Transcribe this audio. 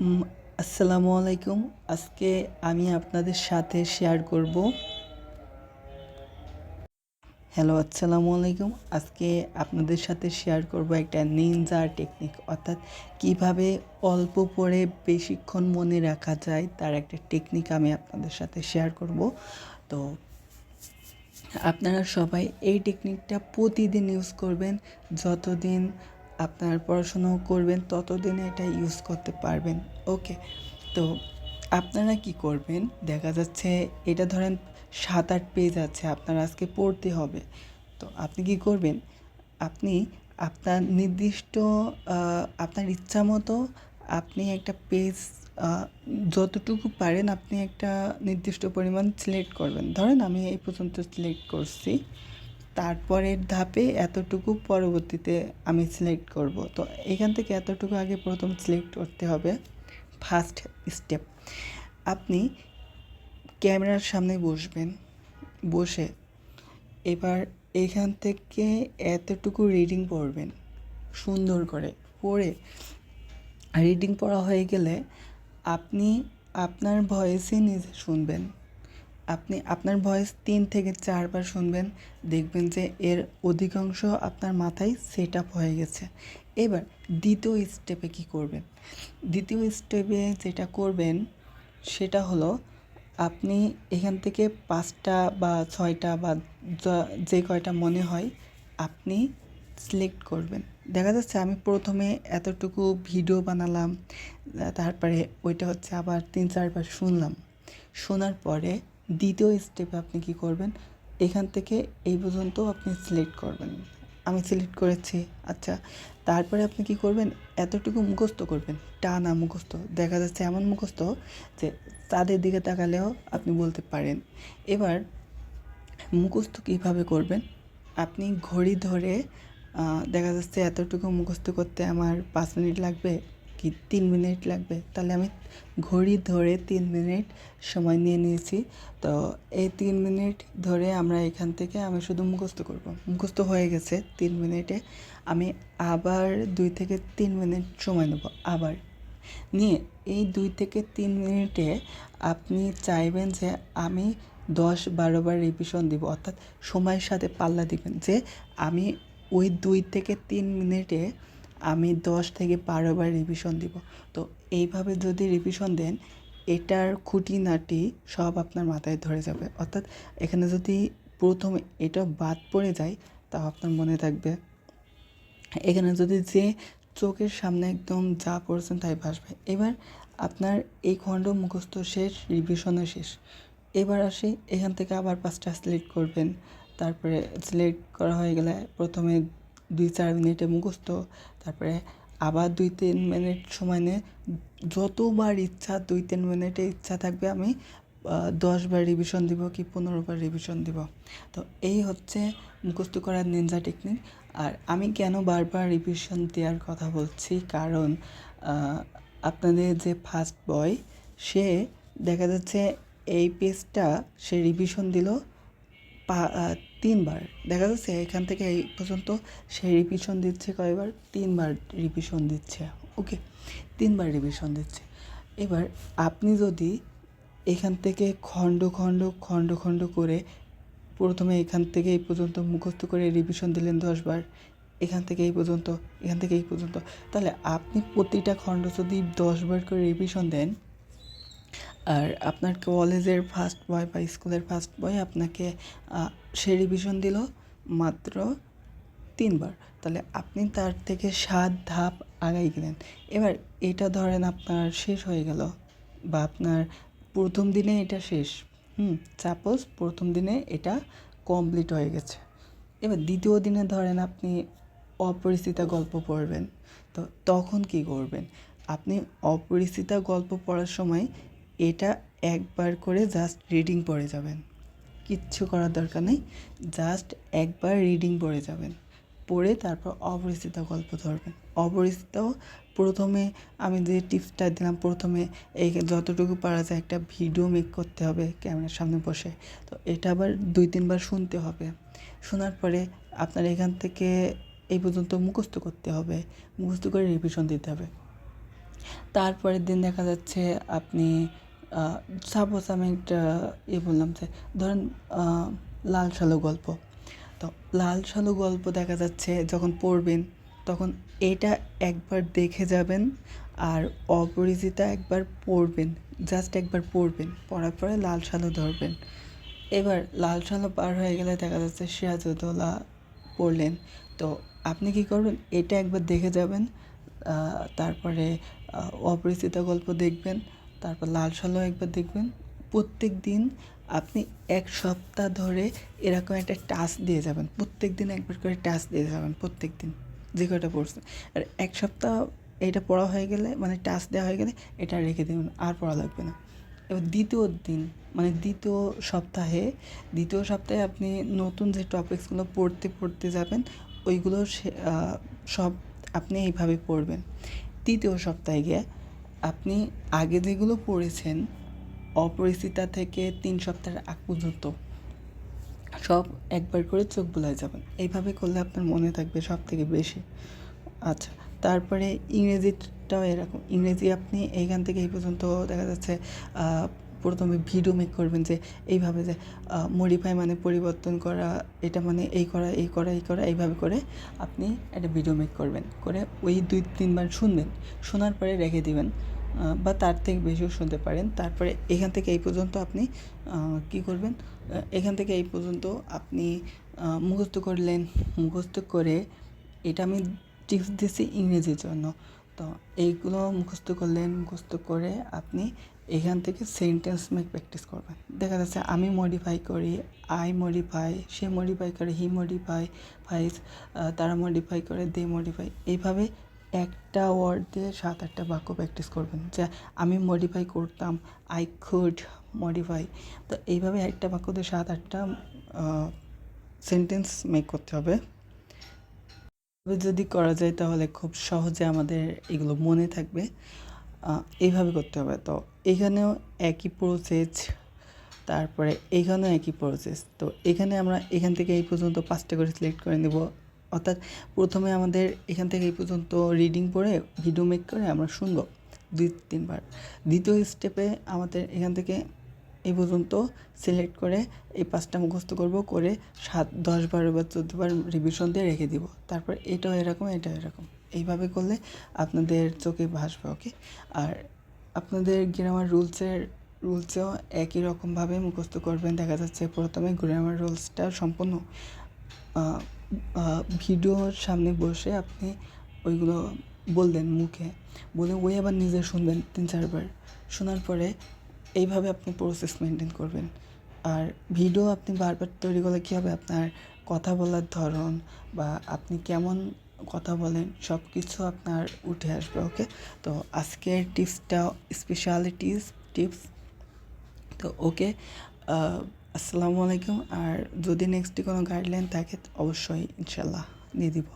আসসালামু আলাইকুম। আজকে আমি আপনাদের সাথে শেয়ার করব। হ্যালো আসসালামু আলাইকুম। আজকে আপনাদের সাথে শেয়ার করব একটা নিনজা টেকনিক অর্থাৎ কীভাবে অল্প পড়ে বেশিক্ষণ মনে রাখা যায়, তার একটা টেকনিক আমি আপনাদের সাথে শেয়ার করব। তো আপনারা সবাই এই টেকনিকটা প্রতিদিন ইউজ করবেন, যতদিন আপনার পড়াশুনো করবেন, ততদিন এটা ইউজ করতে পারবেন। ওকে তো আপনারা কি করবেন? দেখা যাচ্ছে এটা ধরেন সাত আট পেজ আছে, আপনার আজকে পড়তে হবে। তো আপনি কি করবেন? আপনি আপনার নির্দিষ্ট আপনার ইচ্ছা মতো আপনি একটা পেজ যতটুকু পারেন আপনি একটা নির্দিষ্ট পরিমাণ সিলেক্ট করবেন। ধরেন আমি এই পর্যন্ত সিলেক্ট করছি। তারপরের ধাপে এতটুকু পরবর্তীতে আমি সিলেক্ট করব। তো এখান থেকে এতটুকু আগে প্রথম সিলেক্ট করতে হবে। ফার্স্ট স্টেপ আপনি ক্যামেরার সামনে বসবেন। বসে এবার এখান থেকে এতটুকু রিডিং পড়বেন। সুন্দর করে পড়ে রিডিং পড়া হয়ে গেলে আপনি আপনার ভয়েসে নিজে শুনবেন। আপনি আপনার ভয়েস তিন থেকে চারবার শুনবেন, দেখবেন যে এর অধিকাংশ আপনার মাথায় সেট আপ হয়ে গেছে। এবার দ্বিতীয় স্টেপে কি করবেন? দ্বিতীয় স্টেপে যেটা করবেন, সেটা হলো আপনি এখান থেকে পাঁচটা বা ছয়টা বা যে কয়টা মনে হয়, আপনি সিলেক্ট করবেন। দেখা যাচ্ছে আমি প্রথমে এতটুকু ভিডিও বানালাম, তারপরে ওইটা হচ্ছে আবার তিন, চারবার শুনলাম। শোনার পরে দ্বিতীয় স্টেপে আপনি কি করবেন? এখান থেকে এই পর্যন্ত আপনি সিলেক্ট করবেন। আমি সিলেক্ট করেছি আচ্ছা। তারপরে আপনি কি করবেন? এতটুকু মুখস্থ করবেন, টানা মুখস্থ। দেখা যাচ্ছে এমন মুখস্থ যে তাদের দিকে তাকালেও আপনি বলতে পারেন। এবার মুখস্থ কীভাবে করবেন? আপনি ঘড়ি ধরে দেখা যাচ্ছে এতটুকু মুখস্থ করতে আমার পাঁচ মিনিট লাগবে। কি তিন মিনিট লাগবে? তাহলে আমি ঘড়ি ধরে তিন মিনিট সময় নিয়ে নিয়েছি। তো এই তিন মিনিট ধরে আমরা এখান থেকে আমি শুধু মুখস্থ করব। মুখস্থ হয়ে গেছে তিন মিনিটে। আমি আবার দুই থেকে তিন মিনিট সময় নেব, আবার। নিয়ে এই দুই থেকে তিন মিনিটে আপনি চাইবেন যে আমি দশ বারো বার রিভিশন দিব, অর্থাৎ সময়ের সাথে পাল্লা দিবেন যে আমি ওই দুই থেকে তিন মিনিটে আমি দশ থেকে বারো বার রিভিশন দিব। তো এইভাবে যদি রিভিশন দেন, এটার খুঁটিনাটি সব আপনার মাথায় ধরে যাবে। অর্থাৎ এখানে যদি প্রথমে এটা বাদ পড়ে যায়, তাও আপনার মনে থাকবে। এখানে যদি যে চোখের সামনে একদম যা পড়ছেন তাই ভাসবে। এবার আপনার এই খণ্ড মুখস্থ শেষ রিভিশনও শেষ। এবার আসি, এখান থেকে আবার পাঁচটা সিলেক্ট করবেন। তারপরে সিলেক্ট করা হয়ে গেলে প্রথমে দুই চার মিনিটে মুখস্থ, তারপরে আবার দুই তিন মিনিট সময় নিয়ে যতবার ইচ্ছা দুই তিন মিনিটে ইচ্ছা থাকবে আমি দশবার রিভিশন দিব কি পনেরোবার রিভিশন দিব। তো এই হচ্ছে মুখস্থ করার নিনজা টেকনিক আর আমি কেন বারবার রিভিশন দেওয়ার কথা বলছি? কারণ আপনাদের যে ফার্স্ট বয় সে দেখা যাচ্ছে এই পেজটা সে রিভিশন দিল তিনবার। দেখা যাচ্ছে এখান থেকে এই পর্যন্ত সে রিভিশন দিচ্ছে কয়বার? তিনবার রিভিশন দিচ্ছে। ওকে তিনবার রিভিশন দিচ্ছে। এবার আপনি যদি এখান থেকে খণ্ড খণ্ড খণ্ড খণ্ড করে প্রথমে এখান থেকে এই পর্যন্ত মুখস্থ করে রিভিশন দিলেন দশবার, এখান থেকে এই পর্যন্ত, এখান থেকে এই পর্যন্ত, তাহলে আপনি প্রতিটা খণ্ড যদি দশবার করে রিভিশন দেন আর আপনার কলেজের ফার্স্ট বয় বা স্কুলের ফার্স্ট বয় আপনাকে সে রিভিশন দিল মাত্র তিনবার। তাহলে আপনি তার থেকে সাত ধাপ আগাই গেলেন। এবার এটা ধরেন আপনার শেষ হয়ে গেল বা আপনার প্রথম দিনে এটা শেষ। হুম সাপোজ প্রথম দিনে এটা কমপ্লিট হয়ে গেছে। এবার দ্বিতীয় দিনে ধরেন আপনি অপরিচিতা গল্প পড়বেন। তো তখন কি করবেন? আপনি অপরিচিতা গল্প পড়ার সময় এটা একবার করে জাস্ট রিডিং পড়ে যাবেন। কিচ্ছু করার দরকার নেই জাস্ট একবার রিডিং পড়ে যাবেন। পড়ে তারপর অপরিচিত গল্প ধরবেন। অপরিচিত প্রথমে আমি যে টিপসটা দিলাম, প্রথমে এই যতটুকু পারা যায় একটা ভিডিও মেক করতে হবে ক্যামেরার সামনে বসে। তো এটা আবার দুই, তিনবার শুনতে হবে। শোনার পরে আপনার এখান থেকে এই পর্যন্ত মুখস্থ করতে হবে। মুখস্থ করে রিভিশন দিতে হবে। তারপরের দিন দেখা যাচ্ছে আপনি সাপোজ আমি একটা ইয়ে বললাম যে, ধরেন লাল সালু গল্প। তো লাল সালু গল্প দেখা যাচ্ছে যখন পড়বেন, তখন এটা একবার দেখে যাবেন আর অপরিচিতা একবার পড়বেন জাস্ট একবার পড়বেন, পড়ার পরে লাল সালু ধরবেন। এবার লাল সালু পার হয়ে গেলে দেখা যাচ্ছে সিরাজউদ্দৌলা পড়লেন। তো আপনি কি করবেন? এটা একবার দেখে যাবেন তারপরে অপরিচিতা গল্প দেখবেন তারপর লাল সালু একবার দেখবেন। প্রত্যেক দিন আপনি এক সপ্তাহ ধরে এরকম একটা টাস্ক দিয়ে যাবেন। প্রত্যেক দিন একবার করে টাস্ক দিয়ে যাবেন প্রত্যেক দিন যে কয়টা পড়ছেন আর এক সপ্তাহ এটা পড়া হয়ে গেলে মানে টাস্ক দেওয়া হয়ে গেলে এটা রেখে দেবেন, আর পড়া লাগবে না। এবার দ্বিতীয় দিন মানে দ্বিতীয় সপ্তাহে দ্বিতীয় সপ্তাহে আপনি নতুন যে টপিকসগুলো পড়তে পড়তে যাবেন, ওইগুলো সব আপনি এইভাবে পড়বেন। তৃতীয় সপ্তাহে গিয়ে আপনি আগে যেগুলো পড়েছেন, অপরিচিতা থেকে তিন সপ্তাহের আগ পর্যন্ত, সব একবার করে চোখ বোলায় যাবেন। এইভাবে করলে আপনার মনে থাকবে সব থেকে বেশি। আচ্ছা তারপরে ইংরেজিটাও এরকম। ইংরেজি আপনি এইখান থেকে এই পর্যন্ত দেখা যাচ্ছে প্রথমে ভিডিও মেক করবেন যে, এইভাবে যে মডিফাই মানে পরিবর্তন করা, এটা মানে এই করা এই করা এই করা, এইভাবে করে আপনি একটা ভিডিও মেক করবেন। করে ওই দুই তিনবার শুনবেন। শোনার পরে রেখে দিবেন। বা তার থেকে বেশিও শুনতে পারেন। তারপরে এখান থেকে এই পর্যন্ত আপনি কি করবেন? এখান থেকে এই পর্যন্ত আপনি মুখস্থ করলেন। মুখস্থ করে এটা আমি টিপস দিচ্ছি ইংরেজির জন্য। তো এইগুলো মুখস্থ করলেন। মুখস্থ করে আপনি এখান থেকে সেন্টেন্স মেক প্র্যাকটিস করবেন। দেখা যাচ্ছে আমি মডিফাই করি আই মডিফাই সে মডিফাই করে হি মডিফাই ফাইস তারা মডিফাই করে দে মডিফাই এইভাবে একটা ওয়ার্ড দিয়ে সাত আটটা বাক্য প্র্যাকটিস করবেন যে আমি মডিফাই করতাম আই খুড মডিফাই তো এইভাবে একটা বাক্য দিয়ে সাত আটটা সেন্টেন্স মেক করতে হবে। যদি করা যায় তাহলে খুব সহজে আমাদের এগুলো মনে থাকবে। এইভাবে করতে হবে। তো এখানেও একই প্রসেস তারপরে এইখানেও একই প্রসেস তো এখানে আমরা এখান থেকে এই পর্যন্ত পাঁচটা করে সিলেক্ট করে নেব। অর্থাৎ প্রথমে আমাদের এখান থেকে এই পর্যন্ত রিডিং পড়ে ভিডিও মেক করে আমরা শুনব। দুই, তিনবার। দ্বিতীয় স্টেপে আমাদের এখান থেকে এই পর্যন্ত সিলেক্ট করে এই পাঁচটা মুখস্থ করব, করে সাত, দশ বারো বা চোদ্দ বার রিভিশন দিয়ে রেখে দিব। তারপর এটাও এরকম এটাও এরকম। এইভাবে করলে আপনাদের চোখে ভাসবে ওকে আর আপনাদের গ্রামার রুলসের রুলসেও একই রকমভাবে মুখস্থ করবেন। দেখা যাচ্ছে প্রথমে গ্রামার রুলসটা সম্পূর্ণ ভিডিওর সামনে বসে আপনি ওইগুলো বললেন মুখে। বলে ওই আবার নিজে শুনবেন তিন, চারবার। শোনার পরে এইভাবে আপনি প্রসেস মেনটেন করবেন। আর ভিডিও আপনি বারবার তৈরি করলে কী হবে? আপনার কথা বলার ধরন বা আপনি কেমন কথা বলেন সব কিছু আপনার উঠে আসবে ওকে তো আজকের টিপসটা স্পেশালিটিস টিপস তো ওকে আসসালামু আলাইকুম। আর যদি নেক্সটে কোনো গাইডলাইন থাকে, অবশ্যই ইনশাল্লাহ দিয়ে দিব।